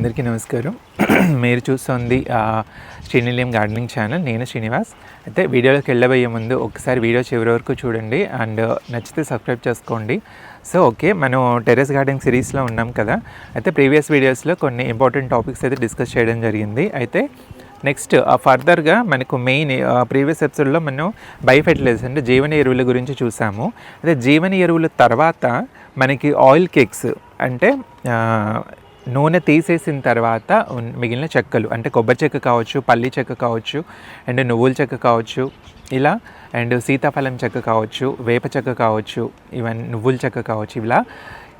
అందరికీ నమస్కారం. మీరు చూస్తుంది శ్రీనిలయం గార్డెనింగ్ ఛానల్. నేను శ్రీనివాస్. అయితే వీడియోలోకి వెళ్ళబోయే ముందు ఒకసారి వీడియో చివరి వరకు చూడండి అండ్ నచ్చితే సబ్స్క్రైబ్ చేసుకోండి. సో ఓకే మనం టెరెస్ గార్డెనింగ్ సిరీస్లో ఉన్నాం కదా. అయితే ప్రీవియస్ వీడియోస్లో కొన్ని ఇంపార్టెంట్ టాపిక్స్ అయితే డిస్కస్ చేయడం జరిగింది. అయితే నెక్స్ట్ ఫర్దర్గా మనకు మెయిన్ ప్రీవియస్ ఎపిసోడ్లో మనం బయోఫెర్టిలైజర్స్ అంటే జీవన ఎరువుల గురించి చూసాము. అయితే జీవన ఎరువుల తర్వాత మనకి ఆయిల్ కేక్స్ అంటే నూనె తీసేసిన తర్వాత మిగిలిన చెక్కలు అంటే కొబ్బరి చెక్క కావచ్చు పల్లి చెక్క కావచ్చు అండ్ నువ్వుల చెక్క కావచ్చు ఇలా అండ్ సీతాఫలం చెక్క కావచ్చు వేప చెక్క కావచ్చు ఇవన్నీ నువ్వుల చెక్క కావచ్చు ఇలా.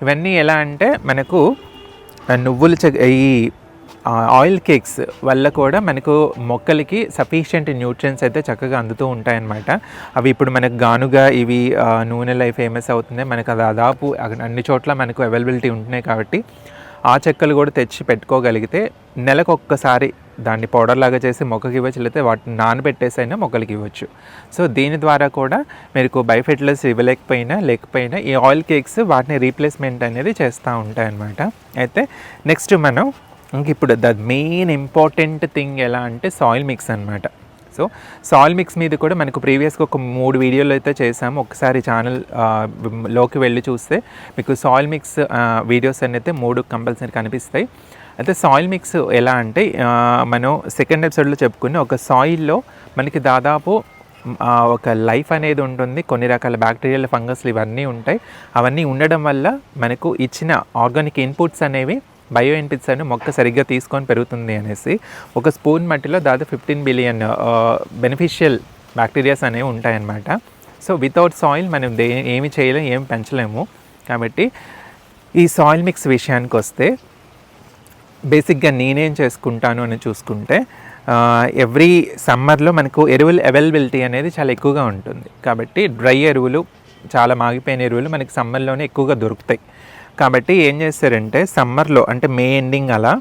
ఇవన్నీ ఎలా అంటే మనకు నువ్వుల చెక్క ఈ ఆయిల్ కేక్స్ వల్ల కూడా మనకు మొక్కలకి సఫిషియంట్ న్యూట్రియన్స్ అయితే చక్కగా అందుతూ ఉంటాయన్నమాట. అవి ఇప్పుడు మనకు గానుగా ఇవి నూనెలై ఫేమస్ అవుతుంది మనకు దాదాపు అక్కడ అన్ని చోట్ల మనకు అవైలబిలిటీ ఉంటున్నాయి కాబట్టి ఆ చెక్కలు కూడా తెచ్చి పెట్టుకోగలిగితే నెలకు ఒక్కసారి దాన్ని పౌడర్ లాగా చేసి మొక్కకి ఇవ్వచ్చు లేకపోతే వాటిని నానబెట్టేసైనా మొక్కలకి ఇవ్వచ్చు. సో దీని ద్వారా కూడా మీకు బయోఫెర్టిలైజర్స్ ఇవ్వలేకపోయినా లేకపోయినా ఈ ఆయిల్ కేక్స్ వాటిని రీప్లేస్మెంట్ అనేది చేస్తూ ఉంటాయన్నమాట. అయితే నెక్స్ట్ మనం ఇంక ఇప్పుడు ద మెయిన్ ఇంపార్టెంట్ థింగ్ ఎలా అంటే సాయిల్ మిక్స్ అనమాట సో సాయిల్ మిక్స్ మీద కూడా మనకు ప్రీవియస్గా ఒక మూడు వీడియోలు అయితే చేసాము ఒకసారి ఛానల్లోకి వెళ్ళి చూస్తే మీకు సాయిల్ మిక్స్ వీడియోస్ అనేది మూడు కంపల్సరీ కనిపిస్తాయి. అయితే సాయిల్ మిక్స్ ఎలా అంటే మనం సెకండ్ ఎపిసోడ్లో చెప్పుకుని ఒక సాయిల్లో మనకి దాదాపు ఒక లైఫ్ అనేది ఉంటుంది. కొన్ని రకాల బ్యాక్టీరియల్ ఫంగస్లు ఇవన్నీ ఉంటాయి. అవన్నీ ఉండడం వల్ల మనకు ఇచ్చిన ఆర్గానిక్ ఇన్పుట్స్ అనేవి బయో ఇన్పిసైడ్ అని మొక్క సరిగ్గా తీసుకొని పెరుగుతుంది అనేసి ఒక స్పూన్ మట్టిలో దాదాపు ఫిఫ్టీన్ బిలియన్ బెనిఫిషియల్ బ్యాక్టీరియాస్ అనేవి ఉంటాయన్నమాట. సో వితౌట్ సాయిల్ మనం దే ఏమి చేయలేము ఏమి పెంచలేము. కాబట్టి ఈ సాయిల్ మిక్స్ విషయానికి వస్తే బేసిక్గా నేనేం చేసుకుంటాను అని చూసుకుంటే ఎవ్రీ సమ్మర్లో మనకు ఎరువుల అవైలబిలిటీ అనేది చాలా ఎక్కువగా ఉంటుంది. కాబట్టి డ్రై ఎరువులు చాలా మాగిపోయిన ఎరువులు మనకి సమ్మర్లోనే ఎక్కువగా దొరుకుతాయి. కాబట్టి ఏం చేస్తారంటే సమ్మర్లో అంటే మే ఎండింగ్ అలా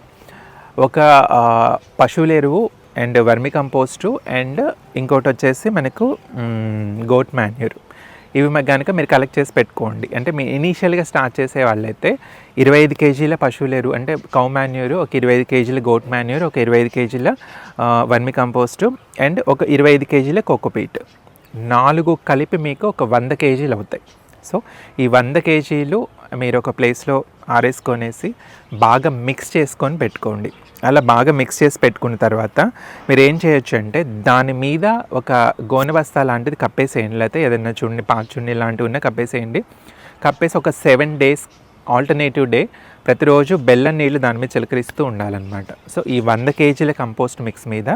ఒక పశువుల ఎరువు అండ్ వర్మి కంపోస్టు అండ్ ఇంకోటి వచ్చేసి మనకు గోట్ మాన్యూర్. ఇవి కనుక మీరు కలెక్ట్ చేసి పెట్టుకోండి. అంటే మీ ఇనీషియల్గా స్టార్ట్ చేసే వాళ్ళైతే ఇరవై ఐదు కేజీల పశువుల ఎరువు అంటే కౌ మాన్యూరు ఒక ఇరవై ఐదు కేజీల గోట్ మాన్యూర్ ఒక ఇరవై ఐదు కేజీల వర్మి కంపోస్టు అండ్ ఒక ఇరవై ఐదు కేజీల కోకోపీట్ నాలుగు కలిపి మీకు ఒక వంద కేజీలు అవుతాయి. సో ఈ వంద కేజీలు మీరు ఒక ప్లేస్లో ఆరేసుకొనేసి బాగా మిక్స్ చేసుకొని పెట్టుకోండి. అలా బాగా మిక్స్ చేసి పెట్టుకున్న తర్వాత మీరు ఏం చేయొచ్చు అంటే దాని మీద ఒక గోనె బస్తా లాంటిది కప్పేసేయండి. లేకపోతే ఏదైనా చున్ని పాచున్ని లాంటివి ఉన్నా కప్పేసేయండి. కప్పేసి ఒక సెవెన్ డేస్ ఆల్టర్నేటివ్ డే ప్రతిరోజు బెల్లం నీళ్ళు దాని మీద చిలకరిస్తూ ఉండాలన్నమాట. సో ఈ వంద కేజీల కంపోస్ట్ మిక్స్ మీద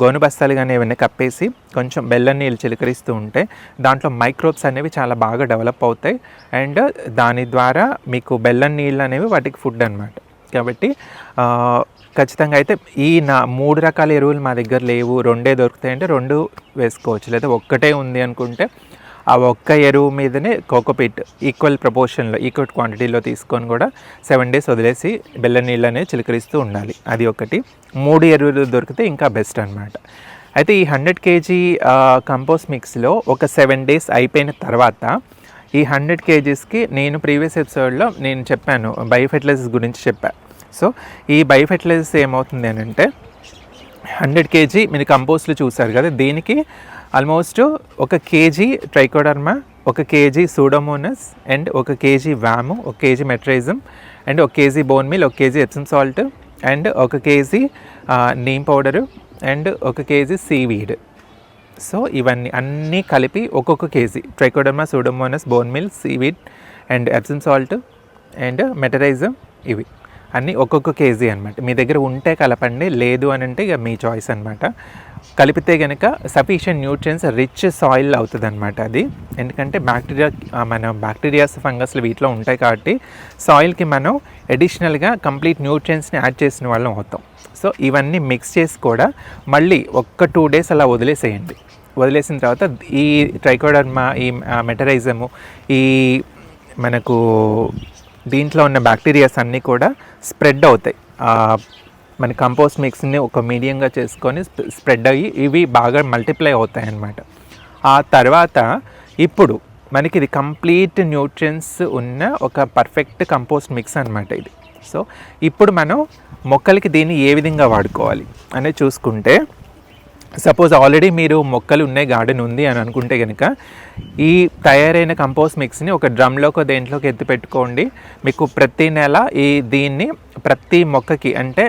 గోను బస్తాలు కానీ ఏమైనా కప్పేసి కొంచెం బెల్లం నీళ్ళు చిలకరిస్తూ ఉంటే దాంట్లో మైక్రోబ్స్ అనేవి చాలా బాగా డెవలప్ అవుతాయి. అండ్ దాని ద్వారా మీకు బెల్లం నీళ్ళు అనేవి వాటికి ఫుడ్ అనమాట కాబట్టి ఖచ్చితంగా అయితే ఈ నా మూడు రకాల ఎరువులు మా దగ్గర లేవు. రెండే దొరుకుతాయి అంటే రెండు వేసుకోవచ్చు. లేదా ఒక్కటే ఉంది అనుకుంటే ఆ ఒక్క ఎరువు మీదనే కోకోపీట్ ఈక్వల్ ప్రపోర్షన్లో ఈక్వల్ క్వాంటిటీలో తీసుకొని కూడా సెవెన్ డేస్ వదిలేసి బెల్లం నీళ్ళనే చిలకరిస్తూ ఉండాలి. అది ఒకటి. మూడు ఎరువులు దొరికితే ఇంకా బెస్ట్ అనమాట అయితే ఈ హండ్రెడ్ కేజీ కంపోస్ట్ మిక్స్లో ఒక సెవెన్ డేస్ అయిపోయిన తర్వాత ఈ హండ్రెడ్ కేజీస్కి నేను ప్రీవియస్ ఎపిసోడ్లో నేను చెప్పాను బయోఫెర్టిలైజర్స్ గురించి చెప్పాను సో ఈ బయోఫెర్టిలైజర్స్ ఏమవుతుంది అని అంటే హండ్రెడ్ కేజీ మీరు కంపోస్ట్లు చూసారు కదా దీనికి ఆల్మోస్ట్ ఒక కేజీ ట్రైకోడర్మా ఒక కేజీ సూడోమోనస్ అండ్ ఒక కేజీ వ్యాము ఒక కేజీ మెట్రైజం అండ్ ఒక కేజీ బోన్ మిల్ ఒక కేజీ ఎప్సన్ సాల్ట్ అండ్ ఒక కేజీ నీమ్ పౌడరు అండ్ ఒక కేజీ సీవీడ్ సో ఇవన్నీ అన్నీ కలిపి ఒక్కొక్క KG trichoderma pseudomonas bone meal seaweed and Epsom salt and metarhizium ఇవి. అన్నీ ఒక్కొక్క కేజీ అనమాట మీ దగ్గర ఉంటే కలపండి లేదు అని అంటే ఇక మీ చాయిస్ అనమాట కలిపితే కనుక సఫిషియంట్ న్యూట్రియన్స్ రిచ్ సాయిల్ అవుతుంది అనమాట అది. ఎందుకంటే బ్యాక్టీరియా మన బ్యాక్టీరియాస్ ఫంగస్లు వీటిలో ఉంటాయి కాబట్టి సాయిల్కి మనం అడిషనల్గా కంప్లీట్ న్యూట్రియన్స్ని యాడ్ చేసిన వాళ్ళం అవుతాం. సో ఇవన్నీ మిక్స్ చేసి కూడా మళ్ళీ ఒక్క టూ డేస్ అలా వదిలేసేయండి. వదిలేసిన తర్వాత ఈ ట్రైకోడర్మా ఈ మెటరైజము ఈ మనకు దీంట్లో ఉన్న బ్యాక్టీరియాస్ అన్నీ కూడా స్ప్రెడ్ అవుతాయి. మన కంపోస్ట్ మిక్స్ని ఒక మీడియంగా చేసుకొని స్ప్రెడ్ అయ్యి ఇవి బాగా మల్టిప్లై అవుతాయి అన్నమాట ఆ తర్వాత ఇప్పుడు మనకి ఇది కంప్లీట్ న్యూట్రియన్స్ ఉన్న ఒక పర్ఫెక్ట్ కంపోస్ట్ మిక్స్ అనమాట ఇది. సో ఇప్పుడు మనం మొక్కలకి దీన్ని ఏ విధంగా వాడుకోవాలి అనేది చూసుకుంటే సపోజ్ ఆల్రెడీ మీరు మొక్కలు ఉన్నాయి గార్డెన్ ఉంది అని అనుకుంటే కనుక ఈ తయారైన కంపోస్ట్ మిక్స్ని ఒక డ్రమ్లోకి దేంట్లోకి ఎత్తి పెట్టుకోండి. మీకు ప్రతి నెల ఈ దీన్ని ప్రతి మొక్కకి అంటే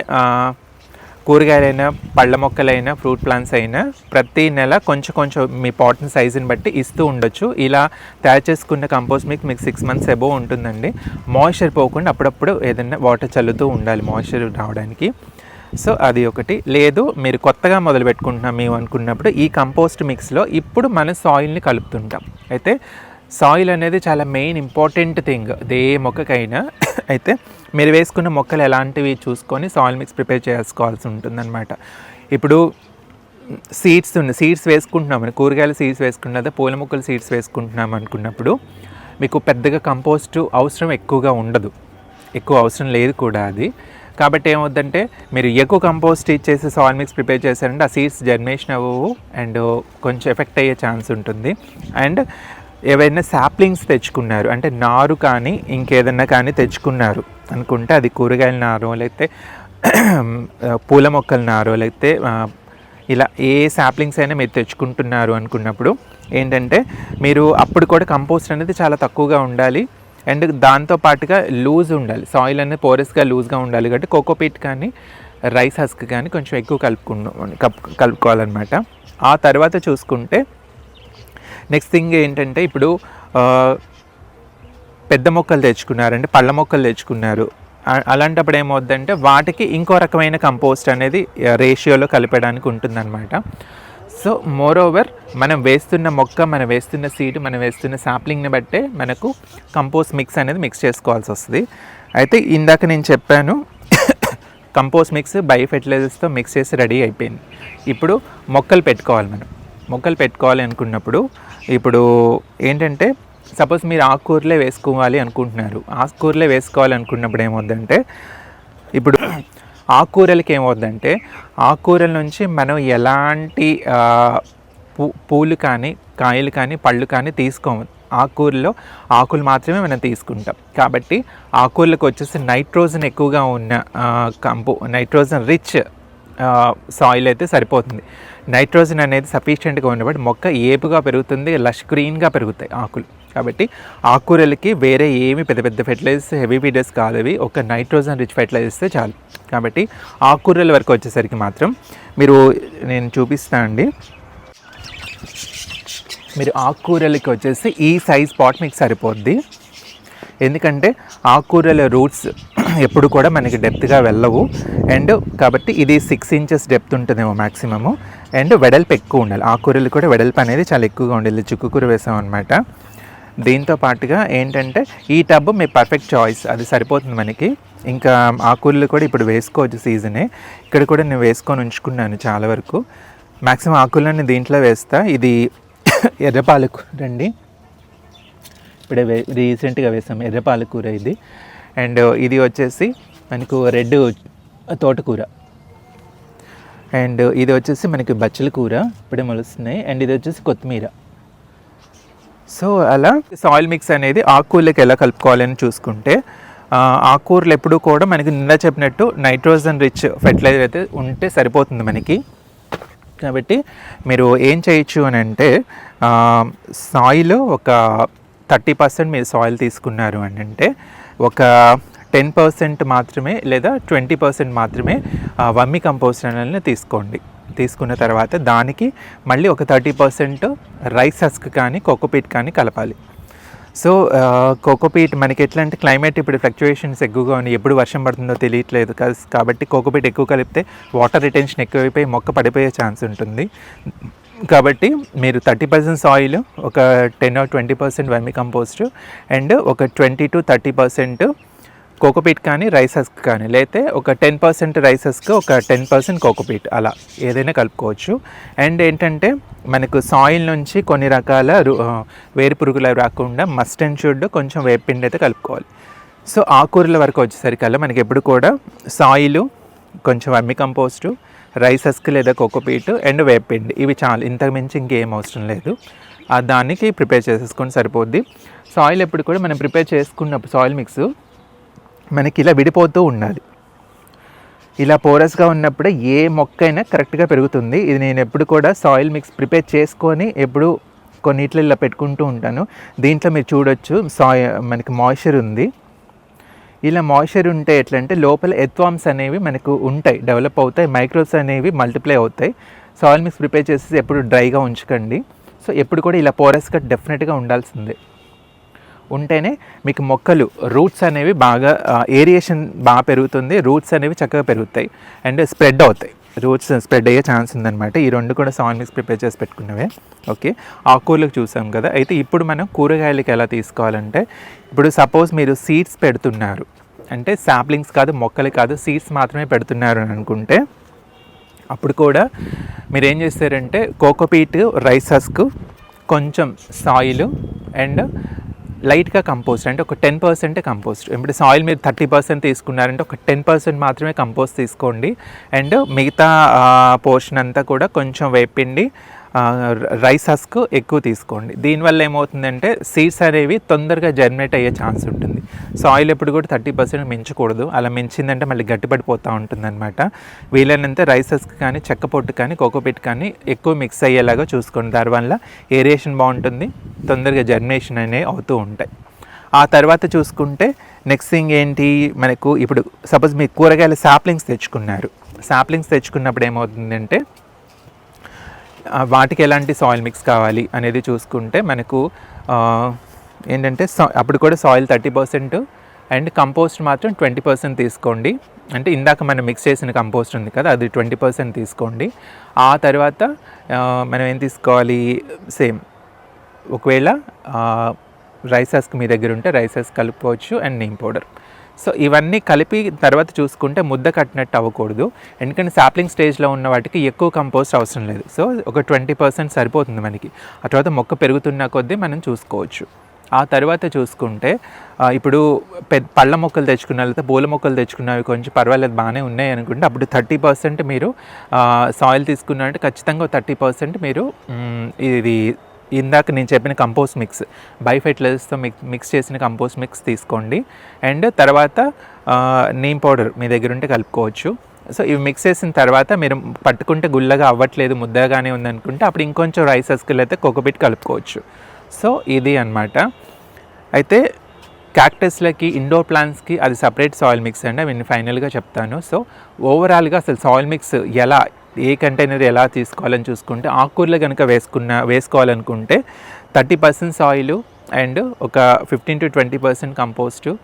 కూరగాయలైనా పళ్ళ మొక్కలైనా ఫ్రూట్ ప్లాంట్స్ అయినా ప్రతి నెల కొంచెం కొంచెం మీ పాట్ని సైజుని బట్టి ఇస్తూ ఉండొచ్చు. ఇలా తయారు చేసుకున్న కంపోస్ట్ మీకు మీకు సిక్స్ మంత్స్ ఎబో ఉంటుందండి. మాయిశ్చర్ పోకుండా అప్పుడప్పుడు ఏదైనా వాటర్ చల్లుతూ ఉండాలి మాయిశ్చర్ రావడానికి. సో అది ఒకటి. లేదు మీరు కొత్తగా మొదలు పెట్టుకుంటున్నాం మేము అనుకున్నప్పుడు ఈ కంపోస్ట్ మిక్స్లో ఇప్పుడు మనం సాయిల్ని కలుపుతుంటాం. అయితే సాయిల్ అనేది చాలా మెయిన్ ఇంపార్టెంట్ థింగ్. ఏ మొక్కకైనా అయితే మీరు వేసుకున్న మొక్కలు ఎలాంటివి చూసుకొని సాయిల్ మిక్స్ ప్రిపేర్ చేసుకోవాల్సి ఉంటుందన్నమాట. ఇప్పుడు సీడ్స్ ఉన్నాయి సీడ్స్ వేసుకుంటున్నాం. కూరగాయల సీడ్స్ వేసుకున్నదా పూల మొక్కల సీడ్స్ వేసుకుంటున్నాం అనుకున్నప్పుడు మీకు పెద్దగా కంపోస్ట్ అవసరం ఎక్కువగా ఉండదు. ఎక్కువ అవసరం లేదు కూడా అది. కాబట్టి ఏమవుద్దంటే మీరు ఎక్కువ కంపోస్ట్ ఇచ్చేసి సాయిల్ మిక్స్ ప్రిపేర్ చేశారంటే ఆ సీడ్స్ జర్మినేషన్ అవ్వవు అండ్ కొంచెం ఎఫెక్ట్ అయ్యే ఛాన్స్ ఉంటుంది. అండ్ ఏవైనా సాప్లింగ్స్ తెచ్చుకున్నారు అంటే నారు కానీ ఇంకేదన్నా కానీ తెచ్చుకున్నారు అనుకుంటే అది కూరగాయల నారో లేకపోతే పూల మొక్కల నారో లేకపోతే ఇలా ఏ సాప్లింగ్స్ అయినా మీరు తెచ్చుకుంటున్నారు అనుకున్నప్పుడు ఏంటంటే మీరు అప్పుడు కూడా కంపోస్ట్ అనేది చాలా తక్కువగా ఉండాలి. అండ్ దాంతో పాటుగా లూజ్ ఉండాలి. సాయిల్ అనేది పోరస్గా లూజ్గా ఉండాలి కాబట్టి కోకోపీట్ కానీ రైస్ హస్క్ కానీ కొంచెం ఎక్కువ కలుపుకున్నాం కలుపు కలుపుకోవాలన్నమాట. ఆ తర్వాత చూసుకుంటే నెక్స్ట్ థింగ్ ఏంటంటే ఇప్పుడు పెద్ద మొక్కలు తెచ్చుకున్నారు అంటే పళ్ళ మొక్కలు తెచ్చుకున్నారు. అలాంటప్పుడు ఏమవుద్దంటే వాటికి ఇంకో రకమైన కంపోస్ట్ అనేది రేషియోలో కలిపడానికి ఉంటుందన్నమాట. సో మోర్ ఓవర్ మనం వేస్తున్న మొక్క మనం వేస్తున్న సీడ్ మనం వేస్తున్న శాప్లింగ్ని బట్టే మనకు కంపోస్ట్ మిక్స్ అనేది మిక్స్ చేసుకోవాల్సి వస్తుంది. అయితే ఇందాక నేను చెప్పాను కంపోస్ట్ మిక్స్ బయో ఫెర్టిలైజర్స్తో మిక్స్ చేసి రెడీ అయిపోయింది. ఇప్పుడు మొక్కలు పెట్టుకోవాలి మనం. మొక్కలు పెట్టుకోవాలి అనుకున్నప్పుడు ఇప్పుడు ఏంటంటే సపోజ్ మీరు ఆకుకూరలే వేసుకోవాలి అనుకుంటున్నారు. ఆకుకూరలే వేసుకోవాలి అనుకున్నప్పుడు ఏమవుతుందంటే ఇప్పుడు ఆకుకూరలకి ఏమవుద్దంటే ఆకుకూరల నుంచి మనం ఎలాంటి పూ పూలు కానీ కాయలు కానీ పళ్ళు కానీ తీసుకోము. ఆకుకూరలో ఆకులు మాత్రమే మనం తీసుకుంటాం. కాబట్టి ఆకుకూరలకు వచ్చేసి నైట్రోజన్ ఎక్కువగా ఉన్న కంపు నైట్రోజన్ రిచ్ సాయిల్ అయితే సరిపోతుంది. నైట్రోజన్ అనేది సఫిషియెంట్గా ఉన్నప్పుడు మొక్క ఏపుగా పెరుగుతుంది లష్ గ్రీన్గా పెరుగుతాయి ఆకులు. కాబట్టి ఆకుకూరలకి వేరే ఏమి పెద్ద పెద్ద ఫెర్టిలైజర్స్ హెవీ ఫీడర్స్ కాదు అవి. ఒక నైట్రోజన్ రిచ్ ఫెర్టిలైజర్స్తే చాలు. కాబట్టి ఆకుకూరల వరకు వచ్చేసరికి మాత్రం మీరు నేను చూపిస్తాను అండి. మీరు ఆకుకూరలకి వచ్చేసి ఈ సైజ్ పాట్ మీకు సరిపోద్ది. ఎందుకంటే ఆకుకూరల రూట్స్ ఎప్పుడు కూడా మనకి డెప్త్గా వెళ్ళవు. అండ్ కాబట్టి ఇది సిక్స్ ఇంచెస్ డెప్త్ ఉంటుందేమో మ్యాక్సిమము అండ్ వెడల్పు ఎక్కువ ఉండాలి. ఆకుకూరలు కూడా వెడల్పు అనేది చాలా ఎక్కువగా ఉండాలి. చిక్కుకూర వేసాం అనమాట దీంతో పాటుగా ఏంటంటే ఈ టబ్ మీ పర్ఫెక్ట్ చాయిస్ అది సరిపోతుంది మనకి. ఇంకా ఆకుకూరలు కూడా ఇప్పుడు వేసుకోవచ్చు సీజనే ఇక్కడ కూడా నేను వేసుకొని ఉంచుకున్నాను చాలా వరకు. మ్యాక్సిమం ఆకుకూరలని దీంట్లో వేస్తా. ఇది ఎర్రపాలకూర అండి. ఇప్పుడే వే రీసెంట్గా వేసాం. ఎర్రపాలకూర ఇది. అండ్ ఇది వచ్చేసి మనకు రెడ్ తోటకూర. అండ్ ఇది వచ్చేసి మనకి బచ్చల కూర. ఇప్పుడే మొలుస్తున్నాయి. అండ్ ఇది వచ్చేసి కొత్తిమీర. సో అలా సాయిల్ మిక్స్ అనేది ఆకుకూరలకు ఎలా కలుపుకోవాలని చూసుకుంటే ఆకుకూరలు ఎప్పుడు కూడా మనకి నిన్న చెప్పినట్టు నైట్రోజన్ రిచ్ ఫెర్టిలైజర్ అయితే ఉంటే సరిపోతుంది మనకి. కాబట్టి మీరు ఏం చేయొచ్చు అని అంటే సాయిల్ ఒక థర్టీ పర్సెంట్ మీరు సాయిల్ తీసుకున్నారు అని అంటే ఒక టెన్ పర్సెంట్ మాత్రమే లేదా ట్వంటీ పర్సెంట్ మాత్రమే వమ్మి కంపోస్ట్ అనేది తీసుకోండి. తీసుకున్న తర్వాత దానికి మళ్ళీ ఒక థర్టీ పర్సెంట్ రైస్ హస్క్ కానీ కోకోపీట్ కానీ కలపాలి. సో కోకోపీట్ మనకి ఎట్లా అంటే క్లైమేట్ ఇప్పుడు ఫ్లక్చుయేషన్స్ ఎక్కువగా ఉన్నాయి. ఎప్పుడు వర్షం పడుతుందో తెలియట్లేదు కాబట్టి కోకోపీట్ ఎక్కువ కలిపితే వాటర్ రిటెన్షన్ ఎక్కువైపోయి మొక్క పడిపోయే ఛాన్స్ ఉంటుంది. కాబట్టి మీరు థర్టీ పర్సెంట్ సాయిల్ ఒక ten or twenty percent vermicompost and ఒక twenty to thirty percent cocopeat కానీ రైస్ హస్క్ కానీ లేతే ఒక టెన్ పర్సెంట్ రైస్ హస్క్ ఒక టెన్ పర్సెంట్ కోకోపీట్ అలా ఏదైనా కలుపుకోవచ్చు. అండ్ ఏంటంటే మనకు సాయిల్ నుంచి కొన్ని రకాల రు- వేరు పురుగులు అవి రాకుండా మస్ట్ అండ్ షుడ్ కొంచెం వేపిండి అయితే కలుపుకోవాలి. సో ఆకుకూరల వరకు వచ్చేసరికల్లా మనకి ఎప్పుడు కూడా సాయిలు కొంచెం అమ్మి కంపోస్టు రైస్ హస్క్ లేదా కోకోపీట్ అండ్ వేపిండి ఇవి చాలు. ఇంతకుమించి ఇంకేం అవసరం లేదు. దానికి ప్రిపేర్ చేసేసుకొని సరిపోద్ది. సాయిల్ ఎప్పుడు కూడా మనం ప్రిపేర్ చేసుకున్నప్పుడు సాయిల్ మిక్స్ మనకి ఇలా విడిపోతూ ఉండాలి ఇలా పోరస్గా ఉన్నప్పుడే ఏ మొక్క అయినా కరెక్ట్గా పెరుగుతుంది. ఇది నేను ఎప్పుడు కూడా సాయిల్ మిక్స్ ప్రిపేర్ చేసుకొని ఎప్పుడు కొన్నిట్లో ఇలా పెట్టుకుంటూ ఉంటాను. దీంట్లో మీరు చూడొచ్చు సాయి మనకి మాయిశ్చర్ ఉంది. ఇలా మాయిశ్చర్ ఉంటే ఎట్లా అంటే లోపల ఎత్వామ్స్ అనేవి మనకు ఉంటాయి డెవలప్ అవుతాయి మైక్రోస్ అనేవి మల్టిప్లై అవుతాయి. సాయిల్ మిక్స్ ప్రిపేర్ చేసి ఎప్పుడు డ్రైగా ఉంచకండి. సో ఎప్పుడు కూడా ఇలా పోరస్గా డెఫినెట్గా ఉండాల్సిందే. ఉంటేనే మీకు మొక్కలు రూట్స్ అనేవి బాగా ఏరియేషన్ బాగా పెరుగుతుంది రూట్స్ అనేవి చక్కగా పెరుగుతాయి అండ్ స్ప్రెడ్ అవుతాయి. రూట్స్ స్ప్రెడ్ అయ్యే ఛాన్స్ ఉందన్నమాట. ఈ రెండు కూడా సాయిల్ మిక్స్ ప్రిపేర్ చేసి పెట్టుకున్నవే. ఓకే ఆకుకూరలకు చూసాం కదా. అయితే ఇప్పుడు మనం కూరగాయలకి ఎలా తీసుకోవాలంటే ఇప్పుడు సపోజ్ మీరు సీడ్స్ పెడుతున్నారు. అంటే శాప్లింగ్స్ కాదు మొక్కలు కాదు సీడ్స్ మాత్రమే పెడుతున్నారు అని అనుకుంటే అప్పుడు కూడా మీరు ఏం చేస్తారంటే కోకోపీట్ రైస్ హస్క్ కొంచెం సాయిల్ అండ్ లైట్గా కంపోస్ట్ అంటే ఒక టెన్ పర్సెంట్ కంపోస్ట్. ఇప్పుడు సాయిల్ మీరు థర్టీ పర్సెంట్ తీసుకున్నారంటే ఒక టెన్ పర్సెంట్ మాత్రమే కంపోస్ట్ తీసుకోండి. అండ్ మిగతా పోర్షన్ అంతా కూడా కొంచెం వేపిండి రైస్ హస్క్ ఎక్కువ తీసుకోండి. దీనివల్ల ఏమవుతుందంటే సీడ్స్ అనేవి తొందరగా జర్మినేట్ అయ్యే ఛాన్స్ ఉంటుంది. సాయిల్ ఎప్పుడు కూడా థర్టీ పర్సెంట్ మించకూడదు. అలా మించిందంటే మళ్ళీ గట్టిపడిపోతూ ఉంటుంది అనమాట వీలైనంత రైస్ హస్క్ కానీ చెక్క పొట్టు కానీ కోకోపిట్ కానీ ఎక్కువ మిక్స్ అయ్యేలాగా చూసుకోండి. దానివల్ల ఏరియేషన్ బాగుంటుంది. తొందరగా జర్మినేషన్ అనేవి అవుతూ ఉంటాయి. ఆ తర్వాత చూసుకుంటే నెక్స్ట్ థింగ్ ఏంటి? మనకు ఇప్పుడు సపోజ్ మీ కూరగాయల సాప్లింగ్స్ తెచ్చుకున్నారు. సాప్లింగ్స్ తెచ్చుకున్నప్పుడు ఏమవుతుందంటే వాటికి ఎలాంటి సాయిల్ మిక్స్ కావాలి అనేది చూసుకుంటే మనకు ఏంటంటే అప్పుడు కూడా soil thirty percent and compost మాత్రం ట్వంటీ పర్సెంట్ తీసుకోండి. అంటే ఇందాక మనం మిక్స్ చేసిన కంపోస్ట్ ఉంది కదా అది ట్వంటీ పర్సెంట్ తీసుకోండి. ఆ తర్వాత మనం ఏం తీసుకోవాలి? సేమ్ ఒకవేళ రైసెస్కి మీ దగ్గర ఉంటే రైసెస్ కలుపుకోవచ్చు అండ్ నీమ్ పౌడర్ సో ఇవన్నీ కలిపి తర్వాత చూసుకుంటే ముద్ద కట్టినట్టు అవ్వకూడదు. ఎందుకంటే సాప్లింగ్ స్టేజ్లో ఉన్న వాటికి ఎక్కువ కంపోస్ట్ అవసరం లేదు. సో ఒక ట్వంటీ పర్సెంట్ సరిపోతుంది మనకి. ఆ తర్వాత మొక్క పెరుగుతున్న కొద్దీ మనం చూసుకోవచ్చు. ఆ తర్వాత చూసుకుంటే ఇప్పుడు పెద్ద పళ్ళ మొక్కలు తెచ్చుకున్న లేకపోతే పూల మొక్కలు తెచ్చుకున్నవి కొంచెం పర్వాలేదు బాగానే ఉన్నాయి అనుకుంటే అప్పుడు థర్టీ పర్సెంట్ మీరు సాయిల్ తీసుకున్నారంటే ఖచ్చితంగా థర్టీ పర్సెంట్ మీరు ఇది ఇందాక నేను చెప్పిన కంపోస్ట్ మిక్స్ బై ఫెర్టిలైజర్స్తో మిక్స్ మిక్స్ చేసిన కంపోస్ట్ మిక్స్ తీసుకోండి. అండ్ తర్వాత నీమ్ పౌడర్ మీ దగ్గర ఉంటే కలుపుకోవచ్చు. సో ఇవి మిక్స్ చేసిన తర్వాత మీరు పట్టుకుంటే గుల్లగా అవ్వట్లేదు ముద్దగానే ఉందనుకుంటే అప్పుడు ఇంకొంచెం రైస్ అస్కిల్ అయితే కోకోబిట్ కలుపుకోవచ్చు. సో ఇది అనమాట అయితే క్యాక్టస్లకి ఇండోర్ ప్లాంట్స్కి అది సపరేట్ సాయిల్ మిక్స్ అండి. అవి ఫైనల్గా చెప్తాను. సో ఓవరాల్గా అసలు సాయిల్ మిక్స్ ఎలా ఏ కంటైనర్ ఎలా తీసుకోవాలని చూసుకుంటే ఆకుకూరలు కనుక వేసుకున్న వేసుకోవాలనుకుంటే థర్టీ పర్సెంట్ సాయిల్ అండ్ ఒక fifteen to twenty percent compost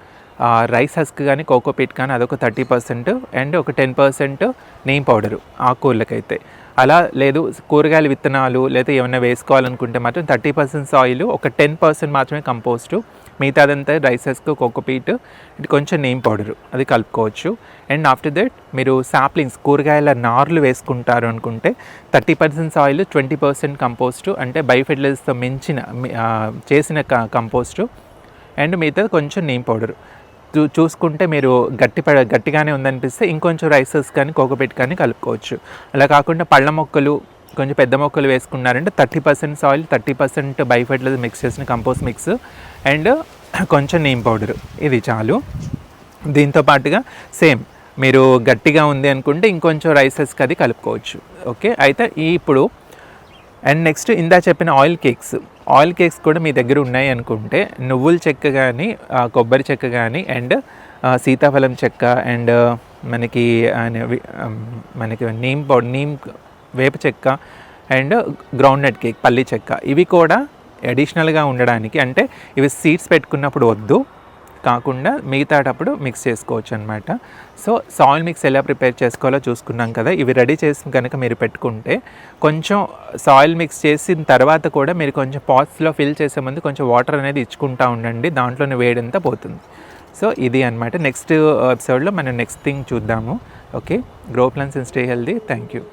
rice husk కానీ కోకోపీట్ కానీ అదొక థర్టీ పర్సెంట్ అండ్ ఒక టెన్ పర్సెంట్ నెయ్యి పౌడరు ఆకుకూరలకైతే. అలా లేదు కూరగాయల విత్తనాలు లేదా ఏమైనా వేసుకోవాలనుకుంటే మాత్రం థర్టీ పర్సెంట్ సాయిల్ ఒక టెన్ పర్సెంట్ మాత్రమే కంపోస్టు మిగతాదంతా రైసెస్కు కోకోపీట్ ఇటు కొంచెం నేమ్ పౌడరు అది కలుపుకోవచ్చు. అండ్ ఆఫ్టర్ దట్ మీరు సాప్లింగ్స్ కూరగాయల నార్లు వేసుకుంటారు అనుకుంటే thirty percent soil twenty percent compost అంటే బయోఫెర్టిలైజర్స్తో మించిన చేసిన కంపోస్టు అండ్ మిగతా కొంచెం నేమ్ పౌడరు చూ చూసుకుంటే మీరు గట్టి పడ గట్టిగానే ఉందనిపిస్తే ఇంకొంచెం రైసెస్ కానీ కోకోపెట్ కానీ కలుపుకోవచ్చు. అలా కాకుండా పళ్ళ మొక్కలు కొంచెం పెద్ద మొక్కలు వేసుకున్నారంటే thirty percent soil thirty percent biofertilizer mix చేసిన కంపోస్ట్ మిక్స్ అండ్ కొంచెం నీమ్ పౌడర్ ఇది చాలు. దీంతో పాటుగా సేమ్ మీరు గట్టిగా ఉంది అనుకుంటే ఇంకొంచెం రైసెస్కి అది కలుపుకోవచ్చు. ఓకే? అయితే ఈ ఇప్పుడు అండ్ నెక్స్ట్ ఇందా చెప్పిన ఆయిల్ కేక్స్ ఆయిల్ కేక్స్ కూడా మీ దగ్గర ఉన్నాయి అనుకుంటే నువ్వుల చెక్క కానీ కొబ్బరి చెక్క కానీ అండ్ సీతాఫలం చెక్క అండ్ మనకి మనకి నీమ్ పౌడర్ నీమ్ వేప చెక్క అండ్ గ్రౌండ్నట్ కేక్ పల్లి చెక్క. ఇవి కూడా అడిషనల్గా ఉండడానికి అంటే ఇవి సీడ్స్ పెట్టుకున్నప్పుడు వద్దు. కాకుండా మిగతాటప్పుడు మిక్స్ చేసుకోవచ్చు అనమాట సో సాయిల్ మిక్స్ ఎలా ప్రిపేర్ చేసుకోవాలో చూసుకున్నాం కదా. ఇవి రెడీ చేసి కనుక మీరు పెట్టుకుంటే కొంచెం సాయిల్ మిక్స్ చేసిన తర్వాత కూడా మీరు కొంచెం పాట్స్లో ఫిల్ చేసే ముందు కొంచెం వాటర్ అనేది ఇచ్చుకుంటూ ఉండండి. దాంట్లోనే వేడంతా పోతుంది. సో ఇది అనమాట నెక్స్ట్ ఎపిసోడ్లో మనం నెక్స్ట్ థింగ్ చూద్దాము. Okay grow plants and stay healthy thank you